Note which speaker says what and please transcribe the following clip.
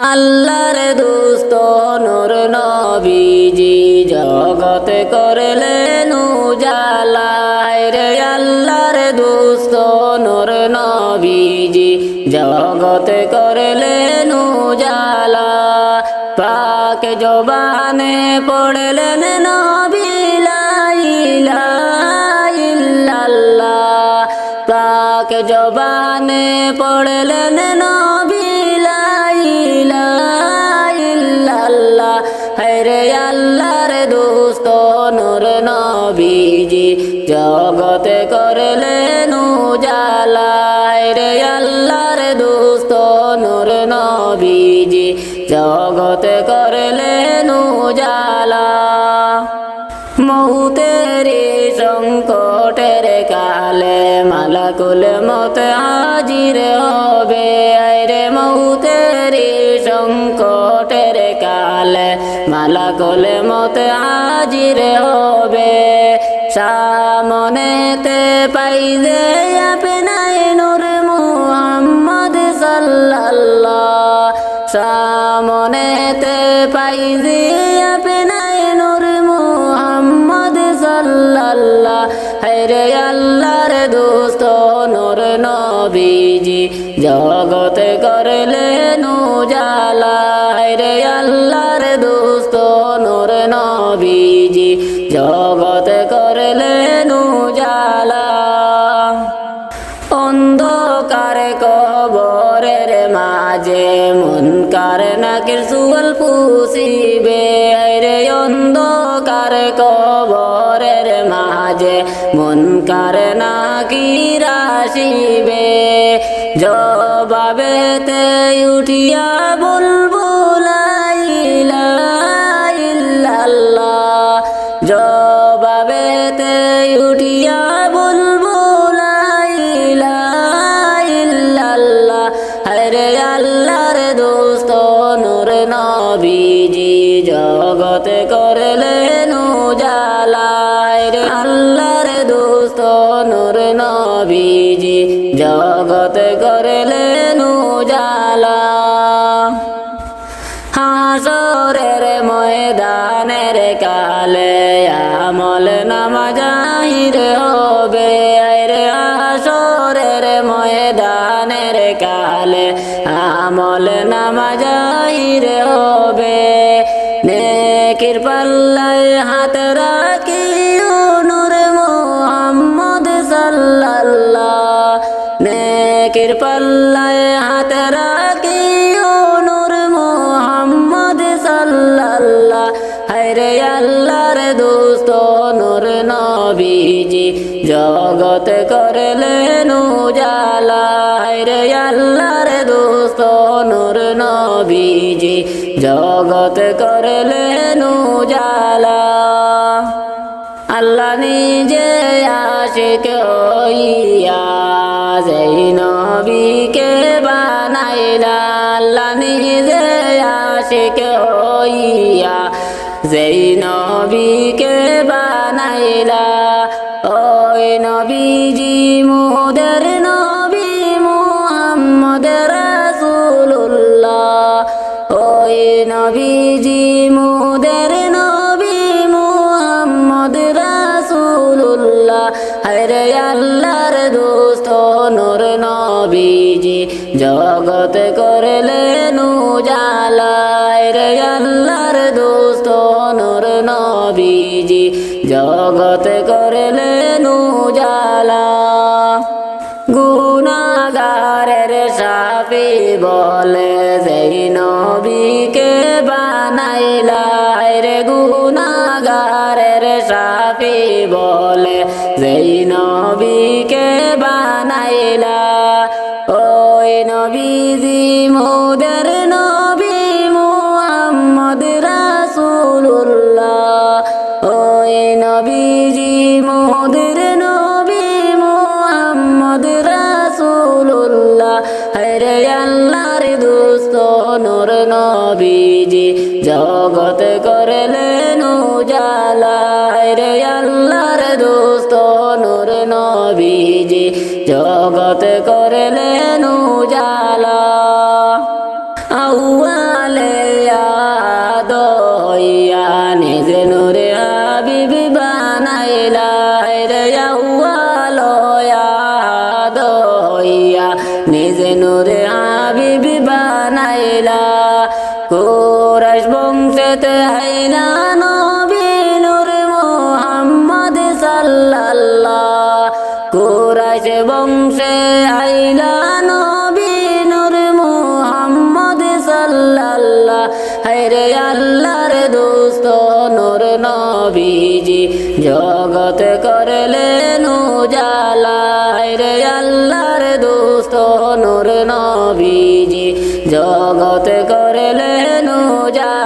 Speaker 1: আল্লাহর দুস্ত নূর নবীজি জগত করলেন উজালায় রে আল্লাহর দুস্ত নূর নবীজি জগত করলেন উজালা। পাক জবানে পড়লেন নবী, লা ইলাহা ইল্লাল্লাহ। পাক জবানে পড়লেন নবী হরে আল্লাহর দোস্ত, নূর নবীজি, জগত করলেন উজালা। রে আল্লাহর দোস্ত, নূর নবীজি, জগত করলেন উজালা। মৌতেরি সংকটের কালে মালাকুল মত হাজির হবে। রে মৌতেরি মালাকুল মত হাজির হবে। সামনেতে পাইলে আপনাই নূর মুহাম্মদ সাল্লাল্লাহ। সামনেতে পাইলে আপনাই নূর মুহাম্মদ সাল্লাল্লাহ। হরে আল্লাহর দোস্ত নূর নবীজি, জগত করলেন উজালা। হরে আল্লাহর দোস্ত নূর নবীজি জগত করলেন উজালা অন্ধকার কবরের মাঝে মুনকার নাকির সুগল পুষিবে। রে অন্ধকার কবরের মাঝে মুনকার নাকির আসিবে। জবাবেতে উঠিয়া বলব জগত করলেন উজালা রে আল্লাহর দোস্ত নূর নবীজি। জগত করলেন উজালা হাসরের ময়দানের কালে আমল নামাজাহির হবে। রে হাসরের ময়দানের কালে আমল নামাজাহির হবে। পাল্লায় হাত রাখি নূর মোহাম্মদ সাল্লাল্লাহ। নেকির পাল্লায় হাত রাখি নূর মোহাম্মদ সাল্লাল্লাহ। হরে আল্লাহর দোস্ত নূর নবীজি জগত করলেন উজালা। দোস্ত নূর নবীজি জগত করলেন উজালা। আল্লাহ নিজে আশিক হইয়া নবীকে বানাইলা, আল্লাহ নিজে আশিক হইয়া যেই নবীকে বানাইলা। ওই নবীজি মোদের হরে আল্লাহর দোস্ত নূর নবীজি। জগত করলেন উজালা রে আল্লাহর দোস্ত নূর নবীজি। জগত করলেন উজালা। গুনাগারের সাফি বলে, যেই নবীকে বানাইলা রে গুনাগারের সাফি বলে, যেই জগত করলেন উজালা রে আল্লাহর দোস্ত নূর নবীজি। জগত করলেন উজালা আউয়া লেয়া দইয়া নিজে নূরে হাবিবি বানাইলা রে আউয়ালয়া বংশতে হাইলা নবী নূর মোহাম্মদ সাল্লাল্লাহ। কোরাস বংশে আইলা নবী নূর মোহাম্মদ সাল্লাল্লাহ। হায়রে আল্লাহর দোস্ত নূর নবীজি, জগত করলেন উজালা। হায়রে আল্লাহর দোস্ত নূর নবীজি, জগত করলেন উজালা।